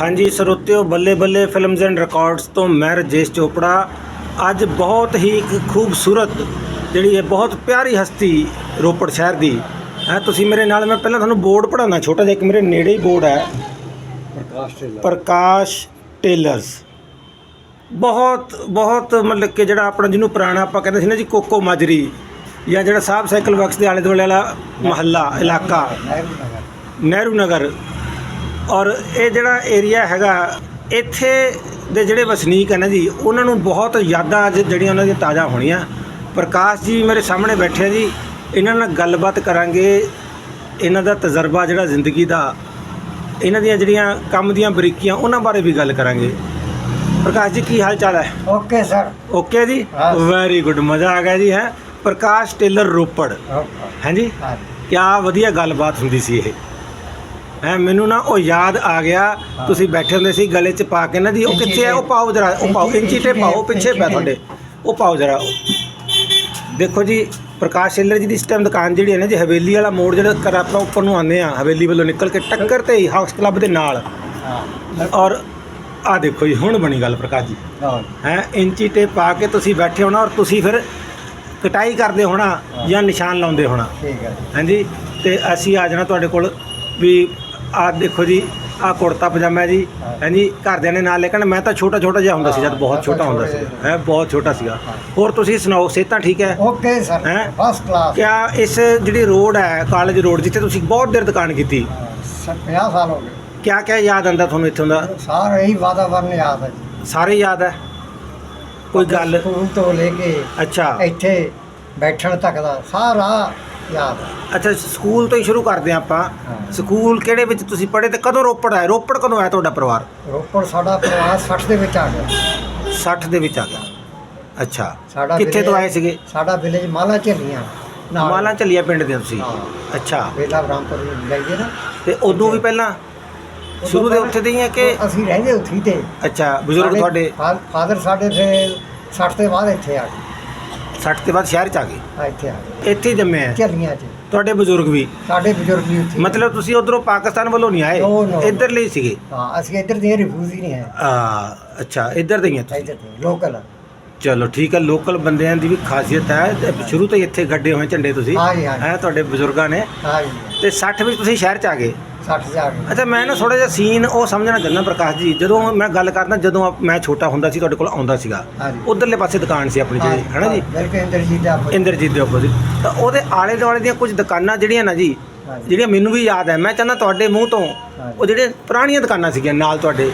ਹਾਂਜੀ ਸਰੋਤਿਓ ਬੱਲੇ ਬੱਲੇ ਫਿਲਮਜ਼ ਐਂਡ ਰਿਕਾਰਡਸ ਤੋਂ ਮੈਂ ਰਜੇਸ਼ ਚੋਪੜਾ। ਅੱਜ ਬਹੁਤ ਹੀ ਇੱਕ ਖੂਬਸੂਰਤ ਜਿਹੜੀ ਹੈ ਬਹੁਤ ਪਿਆਰੀ ਹਸਤੀ ਰੋਪੜ ਸ਼ਹਿਰ ਦੀ ਹੈ ਤੁਸੀਂ ਮੇਰੇ ਨਾਲ ਮੈਂ ਪਹਿਲਾਂ ਤੁਹਾਨੂੰ ਬੋਰਡ ਪੜਾਉਣਾ ਛੋਟਾ ਜਿਹਾ ਇੱਕ ਮੇਰੇ ਨੇੜੇ ਹੀ ਬੋਰਡ ਹੈ। ਪ੍ਰਕਾਸ਼ ਟੇਲਰ। ਪ੍ਰਕਾਸ਼ ਟੇਲਰਸ। ਬਹੁਤ ਬਹੁਤ ਮਤਲਬ ਕਿ ਜਿਹੜਾ ਆਪਣਾ ਜਿਹਨੂੰ ਪੁਰਾਣਾ ਆਪਾਂ ਕਹਿੰਦੇ ਸੀ ਨਾ ਜੀ ਕੋਕੋ ਮਾਜਰੀ ਜਾਂ ਜਿਹੜਾ ਸਾਹਿਬ ਸਾਈਕਲ ਵਰਕਸ ਦੇ ਆਲੇ ਦੁਆਲੇ ਵਾਲਾ ਮਹੱਲਾ ਇਲਾਕਾ। ਨਹਿਰੂ ਨਗਰ। ਨਹਿਰੂ ਨਗਰ। ਔਰ ਇਹ ਜਿਹੜਾ ਏਰੀਆ ਹੈਗਾ ਇੱਥੇ ਦੇ ਜਿਹੜੇ ਵਸਨੀਕ ਹੈ ਨਾ ਜੀ ਉਹਨਾਂ ਨੂੰ ਬਹੁਤ ਯਾਦਾਂ ਅੱਜ ਜਿਹੜੀਆਂ ਉਹਨਾਂ ਦੀਆਂ ਤਾਜ਼ਾ ਹੋਣੀਆਂ। ਪ੍ਰਕਾਸ਼ ਜੀ ਮੇਰੇ ਸਾਹਮਣੇ ਬੈਠੇ ਜੀ ਇਹਨਾਂ ਨਾਲ ਗੱਲਬਾਤ ਕਰਾਂਗੇ। ਇਹਨਾਂ ਦਾ ਤਜਰਬਾ ਜਿਹੜਾ ਜ਼ਿੰਦਗੀ ਦਾ ਇਹਨਾਂ ਦੀਆਂ ਜਿਹੜੀਆਂ ਕੰਮ ਦੀਆਂ ਬਰੀਕੀਆਂ ਉਹਨਾਂ ਬਾਰੇ ਵੀ ਗੱਲ ਕਰਾਂਗੇ। ਪ੍ਰਕਾਸ਼ ਜੀ ਕੀ ਹਾਲ ਚਾਲ ਹੈ? ਓਕੇ ਸਰ ਓਕੇ ਜੀ। ਵੈਰੀ ਗੁੱਡ ਮਜ਼ਾ ਆ ਗਿਆ ਜੀ ਹੈ? ਪ੍ਰਕਾਸ਼ ਟੇਲਰ ਰੋਪੜ। ਹਾਂਜੀ ਕਿਆ ਵਧੀਆ ਗੱਲਬਾਤ ਹੁੰਦੀ ਸੀ ਇਹ। ਹੈ ਮੈਨੂੰ ਨਾ ਉਹ ਯਾਦ ਆ ਗਿਆ। ਤੁਸੀਂ ਬੈਠੇ ਹੁੰਦੇ ਸੀ ਗਲੇ 'ਚ ਪਾ ਕੇ ਨਾ ਜੀ ਉਹ ਕਿੱਥੇ ਹੈ ਉਹ। ਪਾਓ ਜਰਾ ਉਹ ਪਾਓ ਇੰਚੀ- ਟੇ ਪਾਓ ਪਿੱਛੇ ਇੰਚੀ ਤੁਹਾਡੇ। ਉਹ ਪਾਓ ਜਰਾ ਦੇਖੋ ਜੀ ਪ੍ਰਕਾਸ਼ ਸ਼ਿਲਰ ਜੀ ਦੀ ਇਸ ਟਾਈਮ ਦੁਕਾਨ ਜਿਹੜੀ ਹੈ ਨਾ ਜੀ ਹਵੇਲੀ ਵਾਲਾ ਮੋੜ ਜਿਹੜਾ ਕਰ ਆਪਾਂ ਉੱਪਰ ਨੂੰ ਆਉਂਦੇ ਆ ਹਵੇਲੀ ਵੱਲੋਂ ਨਿਕਲ ਕੇ ਟੱਕਰ ਤੇ ਹੀ ਹਾਊਸ ਕਲੱਬ ਦੇ ਨਾਲ। ਔਰ ਆ ਦੇਖੋ ਜੀ ਹੁਣ ਬਣੀ ਗੱਲ ਪ੍ਰਕਾਸ਼ ਜੀ। ਹੈ। ਇੰਚੀ ਟੇਪ ਪਾ ਕੇ ਤੁਸੀਂ ਬੈਠੇ ਹੋਣਾ ਔਰ ਤੁਸੀਂ ਫਿਰ ਕਟਾਈ ਕਰਦੇ ਹੋਣਾ ਜਾਂ ਨਿਸ਼ਾਨ ਲਾਉਂਦੇ ਹੋਣਾ। ਠੀਕ ਹੈ। ਹਾਂਜੀ ਤੇ ਅਸੀਂ ਆ ਜਾਣਾ ਤੁਹਾਡੇ ਕੋਲ ਵੀ ਆਹ ਦੇਖੋ ਜੀ ਆਹ ਕੁੜਤਾ ਪਜਾਮਾ ਹੈ। ਜੀ। ਹਾਂਜੀ ਘਰਦਿਆਂ ਨੇ ਨਾਲ ਲੇਕਿਨ ਮੈਂ ਤਾਂ ਛੋਟਾ ਛੋਟਾ ਜਿਹਾ ਹੁੰਦਾ ਸੀ ਜਦ ਬਹੁਤ ਛੋਟਾ ਹੁੰਦਾ ਸੀ। ਹੈ ਬਹੁਤ ਛੋਟਾ ਸੀਗਾ। ਹੋਰ ਤੁਸੀਂ ਸੁਣਾਓ ਸਿਹਤਾਂ ਠੀਕ ਹੈ? ਓਕੇ ਸਰ ਹੈਂ? ਫਸਟ ਕਲਾਸ ਕਿਆ ਇਸ ਜਿਹੜੀ ਰੋਡ ਹੈ ਕਾਲਜ ਰੋਡ ਜਿੱਥੇ ਤੁਸੀਂ ਬਹੁਤ ਦੇਰ ਦੁਕਾਨ ਕੀਤੀ? ਸਰ 50 ਸਾਲ ਹੋ ਗਏ। ਕਿਆ ਕਿਆ ਯਾਦ ਆਂਦਾ ਤੁਹਾਨੂੰ ਇੱਥੋਂ ਦਾ? ਸਾਰਾ ਹੀ ਵਾਤਾਵਰਨ ਯਾਦ ਹੈ ਜੀ। ਸਾਰੇ ਯਾਦ ਹੈ? ਕੋਈ ਗੱਲ? ਸਕੂਲ ਤੋਂ ਲੈ ਕੇ ਅੱਛਾ। ਇੱਥੇ ਬੈਠਣ ਤੱਕ ਦਾ ਸਾਰਾ ਯਾਦ ਅੱਛਾ ਸਕੂਲ ਤੋਂ ਹੀ ਸ਼ੁਰੂ ਕਰਦੇ ਹਾਂ ਆਪਾਂ। ਹਾਂ। ਸਕੂਲ ਕਿਹੜੇ ਵਿੱਚ ਤੁਸੀਂ ਪੜ੍ਹੇ ਤੇ ਕਦੋਂ ਰੋਪੜ ਆਏ? ਰੋਪੜ ਕਦੋਂ ਆਇਆ ਤੁਹਾਡਾ ਪਰਿਵਾਰ? ਰੋਪੜ ਸਾਡਾ ਪਰਿਵਾਰ 60 ਦੇ ਵਿੱਚ ਆ ਗਿਆ। 60 ਦੇ ਵਿੱਚ ਆ ਗਿਆ। ਅੱਛਾ ਕਿੱਥੇ ਤੋਂ ਆਏ ਸੀਗੇ? ਸਾਡਾ ਵਿਲੇਜ ਮਾਲਾ ਝੱਲੀਆਂ ਨਾਲ। ਮਾਲਾ ਚੱਲੀਆ ਪਿੰਡ ਦੇ ਤੁਸੀਂ? ਹਾਂ। ਅੱਛਾ। ਵੇਲਾ ਬ੍ਰਹਮਪੁਰ ਜਾਈਏ ਨਾ। ਤੇ ਉਦੋਂ ਵੀ ਪਹਿਲਾਂ ਸ਼ੁਰੂ ਦੇ ਉੱਥੇ ਦੇ ਹੀ ਆ ਕਿ ਅਸੀਂ ਰਹਿੰਦੇ ਉੱਥੇ ਹੀ ਤੇ। ਅੱਛਾ ਬਜ਼ੁਰਗ ਤੁਹਾਡੇ? ਫਾਦਰ ਸਾਡੇ ਫਿਰ 60 ਦੇ ਬਾਅਦ ਇੱਥੇ ਆ ਗਏ। 60 ਦੇ ਬਾਅਦ ਸ਼ਹਿਰ ਚ ਆ ਗਏ। ਇੱਥੇ ਆ ਗਏ। ਇੱਥੇ ਹੀ ਜੰਮੇ ਆ। ਝੱਲੀਆਂ 'ਚ। ਤੁਹਾਡੇ ਬਜ਼ੁਰਗ ਵੀ? ਸਾਡੇ ਬਜ਼ੁਰਗ ਵੀ ਉੱਥੇ। ਮਤਲਬ ਤੁਸੀਂ ਉਧਰੋਂ ਪਾਕਿਸਤਾਨ ਵੱਲੋਂ ਨਹੀਂ ਆਏ? No, no, no. ਇੱਧਰ ਲਈ ਸੀਗੇ? ਹਾਂ ਅਸੀਂ ਇੱਧਰ ਦੇ ਰਿਫਿਊਜ਼ ਨਹੀਂ ਹੈ ਆ ਅੱਛਾ ਇੱਧਰ ਦੇ ਹੀ ਆ ਤੁਸੀਂ? ਇੱਧਰ ਦੇ ਲੋਕਲ ਚਲੋ ਠੀਕ ਹੈ ਲੋਕਲ ਬੰਦਿਆਂ ਦੀ ਵੀ ਖਾਸੀਅਤ ਹੈ ਤੇ ਸ਼ੁਰੂ ਤੋਂ ਹੀ ਇੱਥੇ ਗੱਡੇ ਹੋਏ ਝੰਡੇ ਤੁਸੀਂ। ਹਾਂ ਜੀ, ਹਾਂ ਜੀ। ਹੈ ਤੁਹਾਡੇ ਬਜ਼ੁਰਗਾਂ ਨੇ। ਤੇ 60 ਵਿੱਚ ਤੁਸੀਂ ਸ਼ਹਿਰ ਚ ਆ ਗਏ। 60 ਜਾ ਗਏ। ਅੱਛਾ ਮੈਂ ਨਾ ਥੋੜਾ ਜਿਹਾ ਸੀਨ ਉਹ ਸਮਝਣਾ ਚਾਹੁੰਦਾ ਪ੍ਰਕਾਸ਼ ਜੀ ਜਦੋਂ ਮੈਂ ਗੱਲ ਕਰਦਾ ਜਦੋਂ ਆਪ- ਮੈਂ ਛੋਟਾ ਹੁੰਦਾ ਸੀ ਤੁਹਾਡੇ ਕੋਲ ਆਉਂਦਾ ਸੀਗਾ। ਹਾਂਜੀ। ਉਧਰਲੇ ਪਾਸੇ ਦੁਕਾਨ ਸੀ ਆਪਣੀ ਜਿਹੜੀ ਹੈ ਨਾ ਜੀ? ਬਿਲਕੁਲ ਇੰਦਰਜੀਤ ਦਾ ਆਪੋ- ਇੰਦਰਜੀਤ ਦੇ ਆਪੋਜ਼ਿਟ ਤਾਂ ਉਹਦੇ ਆਲੇ ਦੁਆਲੇ ਦੀਆਂ ਕੁਝ ਦੁਕਾਨਾਂ ਜਿਹੜੀਆਂ ਨਾ ਜੀ ਹਾਂਜੀ। ਜਿਹੜੀਆਂ ਮੈਨੂੰ ਵੀ ਯਾਦ ਹੈ ਮੈਂ ਚਾਹੁੰਦਾ ਤੁਹਾਡੇ ਮੂੰਹ ਤੋਂ ਹਾਂਜੀ। ਉਹ ਜਿਹੜੇ ਪੁਰਾਣੀਆਂ ਦੁਕਾਨਾਂ ਸੀਗੀਆਂ ਨਾਲ ਤੁਹਾਡੇ।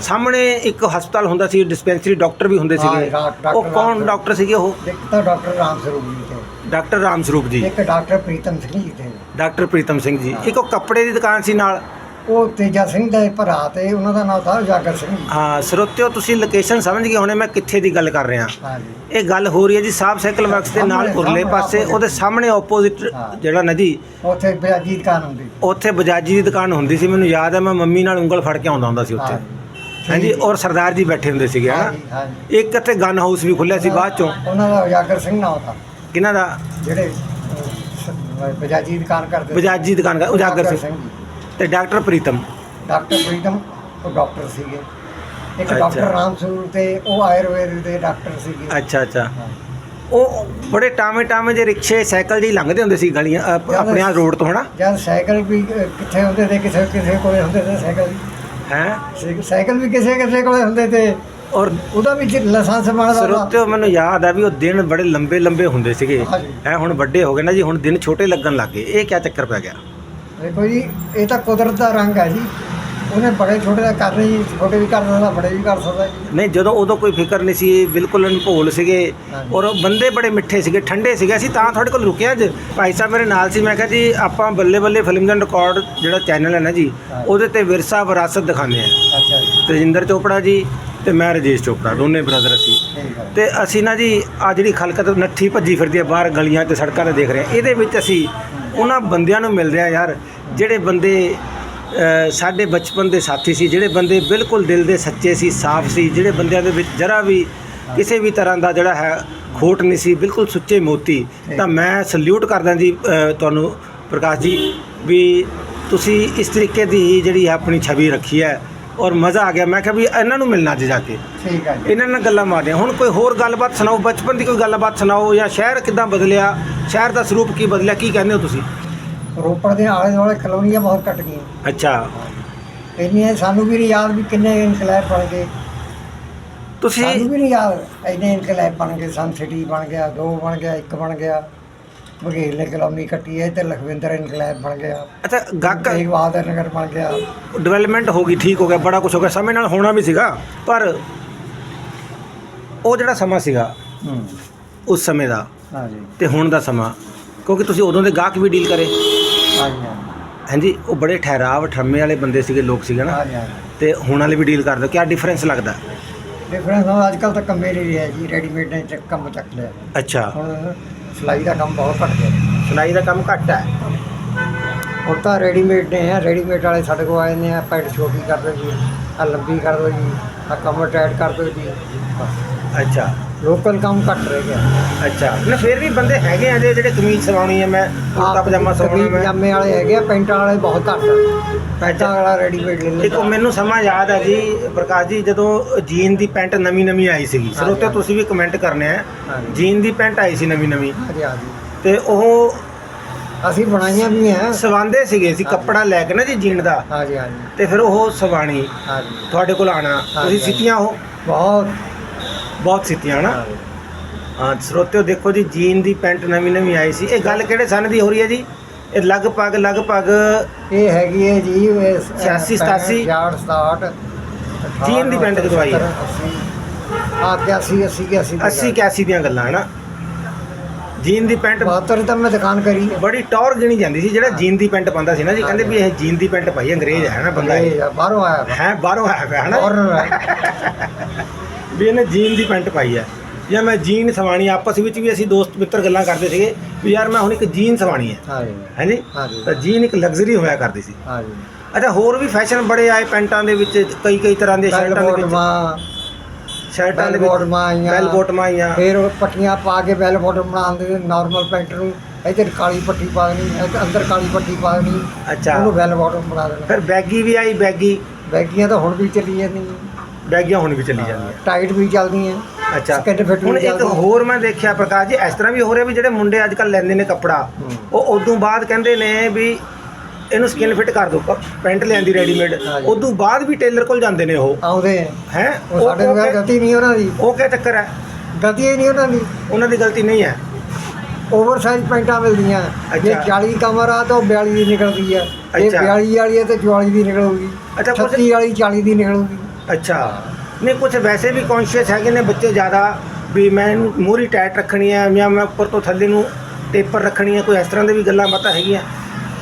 ਸਾਹਮਣੇ ਇੱਕ ਹਸਪਤਾਲ ਹੁੰਦਾ ਸੀ ਡਿਸਪੈਂਸਰੀ ਡਾਕਟਰ ਵੀ ਹੁੰਦੇ ਹਾਂ, ਸੀਗੇ ਡਾਕਟਰ ਉਹ ਕੌਣ ਰਾਮ ਡਾਕਟਰ ਸੀਗੇ ਉਹ ਇੱਕ ਤਾਂ ਡਾਕਟਰ ਰਾਮ ਸਰੂਪ ਜੀ ਤੇ ਡਾਕਟਰ ਰਾਮ ਸਰੂਪ ਜੀ ਇੱਕ ਡਾਕਟਰ ਪ੍ਰੀਤਮ ਸਿੰਘ ਜੀ ਤੇ ਡਾਕਟਰ ਪ੍ਰੀਤਮ ਸਿੰਘ ਜੀ। ਇੱਕ ਉਹ ਕੱਪੜੇ ਦੀ ਦੁਕਾਨ ਸੀ ਨਾਲ ਉਹ ਤੇਜਾ ਸਿੰਘ ਦੇ ਭਰਾ ਤੇ ਉਹਨਾਂ ਦਾ ਨਾਮ ਤਾਂ ਉਜਾਗਰ ਸਿੰਘ ਜੀ। ਹਾਂ ਸਰੋਤਿਓ ਤੁਸੀਂ ਲੋਕੇਸ਼ਨ ਸਮਝ ਗਏ ਹੋਣੇ ਮੈਂ ਕਿੱਥੇ ਦੀ ਗੱਲ ਕਰ ਰਿਹਾ। ਹਾਂ ਜੀ ਇਹ ਗੱਲ ਹੋ ਰਹੀ ਹੈ ਜੀ ਸਾਹਿਬ ਸਾਈਕਲ ਵਰਕਸ ਦੇ ਨਾਲ ਸਾਹਮਣੇ- ਉਰਲੇ ਸਾਹਮਣੇ ਪਾਸੇ opposite। ਉਹਦੇ ਸਾਹਮਣੇ ਆਪੋਜ਼ਿਟ ਹਾਂ। ਜਿਹੜਾ ਨਾ ਜੀ ਉੱਥੇ ਬਿਆਜੀ ਦੁਕਾਨ ਹੁੰਦੀ ਉੱਥੇ ਬਜਾਜੀ ਦੀ ਦੁਕਾਨ ਹੁੰਦੀ ਸੀ ਮੈਨੂੰ ਯਾਦ ਹੈ ਮੈਂ ਮੰਮੀ ਨਾਲ ਉਂਗਲ ਫੜ ਕੇ ਆਉਂਦਾ ਹੁੰਦਾ ਸੀ ਉੱਥੇ। ਹਾਂਜੀ। ਔਰ ਸਰਦਾਰ ਜੀ ਬੈਠੇ ਹੁੰਦੇ ਸੀਗੇ ਹਾਂ ਹਨਾ? ਜੀ ਹਾਂ ਜੀ ਇੱਕ ਇੱਥੇ ਗਨ ਹਾਊਸ ਵੀ ਖੁੱਲਿਆ ਸੀ ਬਾਅਦ ਚੋਂ। ਉਹਨਾਂ ਦਾ ਉਜਾਗਰ ਸਿੰਘ ਨਾਮ ਤਾਂ ਕਿਹਨਾਂ ਦਾ? ਜਿਹੜੇ ਬਜਾਜੀ ਦੁਕਾਨ ਕਰਦੇ ਬਜਾਜੀ ਦੁਕਾਨ ਦਾ ਉਜਾਗਰ ਸਿੰਘ ਜੀ। ਤੇ ਡਾਕਟਰ ਪ੍ਰੀਤਮ। ਡਾਕਟਰ ਪ੍ਰੀਤਮ ਉਹ ਡਾਕਟਰ ਸੀਗੇ। ਇੱਕ ਅੱਛਾ। ਡਾਕਟਰ ਰਾਮ ਸਰੂਪ ਤੇ ਉਹ ਆਯੁਰਵੇਦ ਦੇ ਡਾਕਟਰ ਸੀਗੇ। ਅੱਛਾ ਅੱਛਾ। ਹਾਂ। ਉਹ ਬੜੇ ਟਾਵੇਂ ਟਾਵੇਂ ਜੇ ਰਿਕਸ਼ੇ ਸਾਈਕਲ ਜਿਹੀ ਲੰਘਦੇ ਹੁੰਦੇ ਸੀ ਗਲੀਆਂ ਅ, ਆਪਣੇ ਆ ਰੋਡ ਤੋਂ ਹਨਾ? ਜਦ ਸਾਈਕਲ ਵੀ ਅਹ, ਕਿੱਥੇ ਹੁੰਦੇ ਤੇ ਕਿਸੇ ਕਿਸੇ ਕੋਲੇ ਹੁੰਦੇ ਤੇ ਸਾਈਕਲ। ਹੈ? ਸਾਈਕ- ਸਾਈਕਲ ਵੀ ਕਿਸੇ ਕਿਸੇ ਕੋਲੇ ਹੁੰਦੇ ਤੇ ਔਰ ਉਹਦਾ ਵੀ ਜ- ਲਾਇਸੈਂਸ ਬਣਦਾ ਸਰੋਤਿਓ ਮੈਨੂੰ ਯਾਦ ਹੈ ਵੀ ਉਹ ਦਿਨ ਬੜੇ ਲੰਬੇ ਲੰਬੇ ਹੁੰਦੇ ਸੀਗੇ। ਹਾਂਜੀ। ਹੈ ਹੁਣ ਵੱਡੇ ਹੋ ਗਏ ਨਾ ਜੀ ਹੁਣ ਦਿਨ ਛੋਟੇ ਲੱਗਣ ਲੱਗ ਗਏ। ਇਹ ਕੀ ਚੱਕਰ ਪੈ ਗਿਆ? ਦੇਖੋ ਜੀ ਇਹ ਤਾਂ ਕੁਦਰਤ ਦਾ ਰੰਗ ਹੈ ਜੀ। ਉਹਨੇ ਬੜੇ ਛੋਟੇ ਦਾ ਕਰਨੇ ਜੀ ਛੋਟੇ ਵੀ ਕਰ ਸਕਦਾ ਬੜੇ ਵੀ ਕਰ ਸਕਦਾ ਜੀ। ਨਹੀਂ ਜਦੋਂ ਉਦੋਂ ਕੋਈ ਫਿਕਰ ਨਹੀਂ ਸੀ ਬਿਲਕੁਲ ਅਨਭੋਲ ਸੀਗੇ। ਹਾਂਜੀ। ਔਰ ਉਹ ਬੰਦੇ ਬੜੇ ਮਿੱਠੇ ਸੀਗੇ ਠੰਡੇ ਸੀਗੇ। ਅਸੀਂ ਤਾਂ ਤੁਹਾਡੇ ਕੋਲ ਰੁਕੇ ਅੱਜ। ਭਾਈ ਸਾਹਿਬ ਮੇਰੇ ਨਾਲ ਸੀ ਮੈਂ ਕਿਹਾ ਜੀ ਆਪਾਂ ਬੱਲੇ ਬੱਲੇ ਫਿਲਮ ਦਾ ਰਿਕਾਰਡ ਜਿਹੜਾ ਚੈਨਲ ਹੈ ਨਾ ਜੀ ਹਾਂਜੀ। ਉਹਦੇ ਤੇ ਵਿਰਸਾ ਵਿਰਾਸਤ ਦਿਖਾਉਂਦੇ ਆ ਅੱਛਾ ਜੀ। ਤੇਜਿੰਦਰ ਚੋਪੜਾ ਜੀ ਤੇ ਮੈਂ ਰਜੇਸ਼ ਚੋਪੜਾ ਦੋਨੇ ਬ੍ਰਦਰ ਅਸੀਂ। ਠੀਕ ਹੈ। ਤੇ ਅਸੀਂ ਨਾ ਜੀ ਆ ਜਿਹੜੀ ਖਲਕਤ ਨੱਠੀ ਭੱਜੀ ਫਿਰਦੀ ਹੈ ਬਾਹਰ ਗਲੀਆਂ ਤੇ ਸੜਕਾਂ ਤੇ ਦੇਖ ਰਹੇ ਹਾਂ। ਇਹਦੇ ਵਿੱਚ ਅਸੀਂ ਉਹਨਾਂ ਬੰਦਿਆਂ ਨੂੰ ਮਿਲ ਰਿਹਾ ਯਾਰ, ਜਿਹੜੇ ਬੰਦੇ ਸਾਡੇ ਬਚਪਨ ਦੇ ਸਾਥੀ ਸੀ, ਜਿਹੜੇ ਬੰਦੇ ਬਿਲਕੁਲ ਦਿਲ ਦੇ ਸੱਚੇ ਸੀ, ਸਾਫ਼ ਸੀ, ਜਿਹੜੇ ਬੰਦਿਆਂ ਦੇ ਵਿੱਚ ਜਰਾ ਵੀ ਕਿਸੇ ਵੀ ਤਰ੍ਹਾਂ ਦਾ ਜਿਹੜਾ ਹੈ, ਖੋਟ ਨਹੀਂ ਸੀ, ਬਿਲਕੁਲ ਸੁੱਚੇ ਮੋਤੀ। ਤਾਂ ਮੈਂ ਸਲੂਟ ਕਰਦਾ ਜੀ ਤੁਹਾਨੂੰ ਪ੍ਰਕਾਸ਼ ਜੀ, ਵੀ ਤੁਸੀਂ ਇਸ ਤਰੀਕੇ ਦੀ ਜਿਹੜੀ ਹੈ ਆਪਣੀ ਛਵੀ ਰੱਖੀ ਹੈ ਔਰ ਮਜ਼ਾ ਆ ਗਿਆ। ਮੈਂ ਕਿਹਾ ਵੀ ਇਹਨਾਂ ਨੂੰ ਮਿਲਣਾ ਅੱਜ ਜਾ ਕੇ। ਠੀਕ ਹੈ ਜੀ। ਇਹਨਾਂ ਨਾਲ ਗੱਲਾਂ ਮਾਰਦੇ। ਹੁਣ ਕੋਈ ਹੋਰ ਗੱਲਬਾਤ ਸੁਣਾਓ? ਬਚਪਨ ਦੀ ਕੋਈ ਗੱਲਬਾਤ ਸੁਣਾਓ ਜਾਂ ਸ਼ਹਿਰ ਕਿਦਾਂ ਬਦਲਿਆ? ਸ਼ਹਿਰ ਦਾ ਸਰੂਪ ਕੀ ਬਦਲਿਆ? ਕੀ ਕਹਿੰਦੇ ਹੋ ਤੁਸੀਂ? ਰੋਪੜ ਦੇ ਆਲੇ ਦੁਆਲੇ ਕਲੋਨੀਆਂ ਬਹੁਤ ਘਟ ਗਈਆਂ। ਅੱਛਾ। ਇੰਨੀਆਂ ਸਾਨੂੰ ਵੀ ਨਹੀਂ ਯਾਦ ਵੀ ਕਿੰਨੇ ਇਨਕਲਾਬ ਬਣ ਗਏ। ਤੁਸੀਂ ਸਾਨੂੰ ਵੀ ਨਹੀਂ ਯਾਦ ਇੰਨੇ ਇਨਕਲਾਬ ਬਣ ਗਏ। ਸਨ ਸਿਟੀ ਬਣ ਗਿਆ ਦੋ ਬਣ ਗਿਆ ਇੱਕ ਬਣ ਗਿਆ। ਬਘੇਲ ਨੇ ਕਲੋਨੀ ਕੱਟੀ ਹੈ ਤੇ ਲਖਵਿੰਦਰ ਇਨਕਲਾਬ ਬਣ ਗਿਆ। ਅੱਛਾ ਗੱਕ ਤੇਗ ਬਹਾਦਰ ਨਗਰ ਬਣ ਗਿਆ। ਡਿਵੈਲਪਮੈਂਟ ਹੋ ਗਈ ਠੀਕ ਹੋ ਗਿਆ ਬੜਾ ਕੁਝ ਹੋ ਗਿਆ ਸਮੇਂ ਨਾਲ ਹੋਣਾ ਵੀ ਸੀਗਾ ਪਰ ਉਹ ਜਿਹੜਾ ਸਮਾਂ ਸੀਗਾ ਹੂੰ। ਉਸ ਸਮੇਂ ਦਾ ਹਾਂਜੀ। ਤੇ ਹੁਣ ਦਾ ਸਮਾਂ ਕਿਉਂਕਿ ਤੁਸੀਂ ਉਦੋਂ ਦੇ ਗਾਹਕ ਵੀ ਡੀਲ ਕਰੇ। ਹਾਂਜੀ ਹਾਂਜੀ। ਉਹ ਬੜੇ ਠਹਿਰਾਵ ਠਰਮੇ ਵਾਲੇ ਬੰਦੇ ਸੀਗੇ ਲੋਕ ਸੀਗੇ ਨਾ। ਹਾਂਜੀ ਤੇ ਹੁਣ ਵਾਲੇ ਵੀ ਡੀਲ ਕਰਦੇ ਕਿਆ ਡਿਫਰੈਂਸ ਲੱਗਦਾ? ਡਿਫਰੈਂਸ ਹੁਣ ਅੱਜ ਕੱਲ ਤਾਂ ਕੰਮੇ ਨਹੀਂ ਰਿਹਾ ਜੀ ਰੈਡੀਮੇਡ ਨੇ ਕੰਮ ਚੱਕ ਲਿਆ ਅੱਛਾ। ਹੁਣ ਸਿਲਾਈ ਦਾ ਕੰਮ ਬਹੁਤ ਘੱਟ ਗਿਆ ਸਿਲਾਈ ਦਾ ਕੰਮ ਘੱਟ ਹੈ। ਹੁਣ ਤਾਂ ਰੈਡੀਮੇਡ ਨੇ ਆ ਰੈਡੀਮੇਡ ਵਾਲੇ ਸਾਡੇ ਕੋਲ ਆਏ ਨੇ ਆ ਪੈਂਟ ਛੋਟੀ ਕਰ ਦਿਓ ਜੀ ਆ ਲੰਬੀ ਕਰ ਦਿਓ ਜੀ ਆ ਕਮਰ ਟਾਈਟ ਕਰ ਦਿਓ ਜੀ। ਅੱਛਾ। ਲੋਕਲ ਕੰਮ ਘੱਟ ਰਹਿ ਗਿਆ। ਅੱਛਾ। ਨਾ ਫਿਰ ਵੀ ਬੰਦੇ ਹੈਗੇ ਆ ਜੇ ਜਿਹੜੇ ਕਮੀਜ਼ ਸਵਾਉਣੀ ਹੈ ਮੈਂ ਕੁੜਤਾ ਪਜਾਮਾ ਸਵਾਉਣਾ ਮੈਂ। ਪਜਾਮੇ ਵਾਲੇ ਹੈਗੇ ਆ ਪੈਂਟਾਂ ਵਾਲੇ ਬਹੁਤ ਘੱਟ ਪੈਂਟਾਂ ਵਾਲਾ ਰੈਡੀਮੇਡ ਲੈ ਲੈਂਦਾ। ਮੈਨੂੰ ਸਮਾਂ ਯਾਦ ਹੈ ਜੀ ਪ੍ਰਕਾਸ਼ ਜੀ ਜਦੋਂ ਜੀਨ ਦੀ ਪੈਂਟ ਨਵੀਂ ਨਵੀਂ ਆਈ ਸੀਗੀ। ਸਰੋਤੇ ਹਾਂਜੀ। ਤੁਸੀਂ ਵੀ ਕਮੈਂਟ ਕਰਨੇ ਆ। ਹਾਂਜੀ। ਜੀਨ ਦੀ ਪੈਂਟ ਆਈ ਸੀ ਨਵੀਂ ਨਵੀਂ ਹਾਂਜੀ ਹਾਂਜੀ। ਤੇ ਉਹ ਅਸੀਂ ਬਣਾਈਆਂ ਵੀ ਹੈ ਸਵਾਂਦੇ ਸੀਗੇ ਸੀ ਕੱਪੜਾ ਲੈ ਕੇ ਨਾ ਜੀ ਜੀਨ ਦਾ। ਹਾਂਜੀ ਹਾਂਜੀ। ਤੇ ਫਿਰ ਉਹ ਸਵਾਣੀ ਹਾਂਜੀ। ਤੁਹਾਡੇ ਕੋਲ ਆਣਾ ਤੁਸੀਂ ਹਾਂਜੀ। ਸਿੱਤੀਆਂ ਉਹ ਬਹੁਤ। ਬਹੁਤ ਸਿੱਤੀਆਂ ਨਾ। ਹਾਂ ਸਰੋਤਿਓ ਦੇਖੋ ਜੀ ਜੀਨ ਦੀ ਪੈਂਟ ਨਵੀਂ ਨਵੀਂ ਆਈ ਸੀ। ਇਹ ਗੱਲ ਕਿਹੜੇ ਸਨ ਦੀ ਹੋ ਰਹੀ ਹੈ ਜੀ? ਇਹ ਲਗਭਗ ਲਗਭਗ ਇਹ ਹੈਗੀ ਹੈ ਜੀ 86, 87 ਯਾਰ 67 ਜੀਨ ਦੀ ਪੈਂਟ ਕਦੋਂ ਆਈ ਹੈ? ਆ 81 80 81 80 81 ਦੀਆਂ ਗੱਲਾਂ। ਹਨਾ? ਜੀਨ ਦੀ ਪੈਂਟ 72 ਤਾਂ ਮੈਂ ਦੁਕਾਨ ਕਰੀ ਹੈ। ਬੜੀ ਟੌਰ ਗਿਣੀ ਜਾਂਦੀ ਸੀ ਜਿਹੜਾ ਜੀਨ ਦੀ ਪੈਂਟ ਪਾਉਂਦਾ ਸੀ ਨਾ ਜੀ ਕਹਿੰਦੇ ਵੀ ਇਹ ਜੀਨ ਦੀ ਪੈਂਟ ਪਾਈ ਅੰਗਰੇਜ਼ ਹੈ ਨਾ ਬੰਦਾ ਇਹ। ਬਾਹਰੋਂ ਆਇਆ ਹੈ ਬਾਹਰੋਂ ਆਇਆ ਪਿਆ ਹਨਾ? ਵੀ ਇਹਨੇ ਜੀਨ ਦੀ ਪੈਂਟ ਪਾਈ ਹੈ। ਜਾਂ ਮੈਂ ਜੀਨ ਸਵਾਣੀ ਆਪਸ ਵਿੱਚ ਵੀ ਅਸੀਂ ਦੋਸਤ ਮਿੱਤਰ ਗੱਲਾਂ ਕਰਦੇ ਸੀਗੇ ਵੀ ਯਾਰ ਮੈਂ ਹੁਣ ਇੱਕ ਜੀਨ ਸਵਾਣੀ ਹੈ। ਹਾਂਜੀ ਹਾਂਜੀ ਹਾਂਜੀ ਤਾਂ ਜੀਨ ਇੱਕ ਲਗਜ਼ਰੀ ਹੋਇਆ ਕਰਦੀ ਸੀ। ਹਾਂਜੀ ਅੱਛਾ ਹੋਰ ਵੀ ਫੈਸ਼ਨ ਬੜੇ ਆਏ ਪੈਂਟਾਂ ਦੇ ਵਿੱਚ ਕਈ ਕਈ ਤਰ੍ਹਾਂ ਦੇ ਸ਼ਰਟਾਂ ਦੇ ਵਿੱਚ। ਸ਼ਰਟਾਂ ਦੇ ਬੋਟਮਾਂ ਆਈਆਂ। ਬੈਲ ਬੋਟਮਾਂ ਆਈਆਂ। ਫਿਰ ਉਹ ਪੱਟੀਆਂ ਪਾ ਕੇ ਬੈਲ ਬੋਟਮ ਬਣਾਉਂਦੇ ਨਾਰਮਲ ਪੈਂਟ ਨੂੰ ਇੱਧਰ ਕਾਲੀ ਪੱਟੀ ਪਾ ਦੇਣੀ ਇੱਧਰ ਅੰਦਰ ਕਾਲੀ ਪੱਟੀ ਪਾ ਦੇਣੀ। ਅੱਛਾ। ਉਹਨੂੰ ਬੈਲ ਬੋਟਮ ਬਣਾ ਦੇਣਾ। ਫਿਰ ਬੈਗੀ ਵੀ ਆਈ ਬੈਗੀ? ਬੈਗੀਆਂ ਤਾਂ ਹੁਣ ਵੀ ਚੱਲੀ ਜਾਂਦੀਆਂ। ਬੈਗੀਆਂ ਹੁਣ ਵੀ ਚੱਲੀ ਜਾਂਦੀਆਂ। ਟਾਈਟ ਵੀ ਚੱਲਦੀਆਂ। ਅੱਛਾ। ਸਕਿਨ ਫਿਟ ਹੁਣ ਇੱਕ ਚੱਲਦੀ। ਹੋਰ ਮੈਂ ਦੇਖਿਆ ਪ੍ਰਕਾਸ਼ ਜੀ ਇਸ ਤਰ੍ਹਾਂ ਵੀ ਹੋ ਰਿਹਾ ਵੀ ਜਿਹੜੇ ਮੁੰਡੇ ਅੱਜ ਕੱਲ ਲੈਂਦੇ ਨੇ ਕੱਪੜਾ। ਉਹ ਉਦੋਂ ਬਾਅਦ ਕਹਿੰਦੇ ਨੇ ਵੀ ਇਹਨੂੰ ਸਕਿਨ ਫਿਟ ਕਰ ਦਿਓ ਪੈਂਟ ਲਿਆਂਦੀ ਰੈਡੀਮੇਡ ਹਾਂਜੀ। ਉਦੋਂ ਬਾਅਦ ਵੀ ਟੇਲਰ ਕੋਲ ਜਾਂਦੇ ਨੇ ਉਹ। ਆਉਂਦੇ ਆ। ਹੈ? ਉਹ ਸਾਡੇ ਬਗੈਰ ਗਲਤੀ ਨਹੀਂ ਉਹਨਾਂ ਦੀ। ਉਹ ਕਿਆ ਚੱਕਰ ਹੈ? ਗਲਤੀ ਹੀ ਨਹੀਂ ਉਹਨਾਂ ਦੀ। ਉਹਨਾਂ ਦੀ ਗਲਤੀ ਨਹੀਂ ਹੈ। ਓਵਰ ਸਾਈਜ਼ ਪੈਂਟਾਂ ਮਿਲਦੀਆਂ। ਜੇ ਅੱਛਾ। 40 ਕਮਰ ਆ ਤਾਂ ਉਹ 42 ਦੀ ਨਿਕਲਦੀ ਆ ਜੇ ਅੱਛਾ। 42 ਵਾਲੀ ਹੈ ਤੇ 44 ਦੀ ਨਿਕਲੂਗੀ। ਅੱਛਾ, ਕੁਛ- 36 ਵਾਲੀ 40 ਦੀ ਨਿਕਲੂਗੀ। ਅੱਛਾ। ਨਹੀਂ ਕੁਝ ਵੈਸੇ ਵੀ ਕੌਨਸ਼ੀਅਸ ਹੈਗੇ ਨੇ ਬੱਚੇ ਜ਼ਿਆਦਾ ਵੀ ਮੈਂ ਮੂਰੀ ਟਾਈਟ ਰੱਖਣੀ ਹੈ ਜਾਂ ਮੈਂ ਉੱਪਰ ਤੋਂ ਥੱਲੇ ਨੂੰ ਟੇਪਰ ਰੱਖਣੀ ਹੈ ਕੋਈ ਇਸ ਤਰ੍ਹਾਂ ਦੇ ਵੀ ਗੱਲਾਂ ਬਾਤਾਂ ਹੈਗੀਆਂ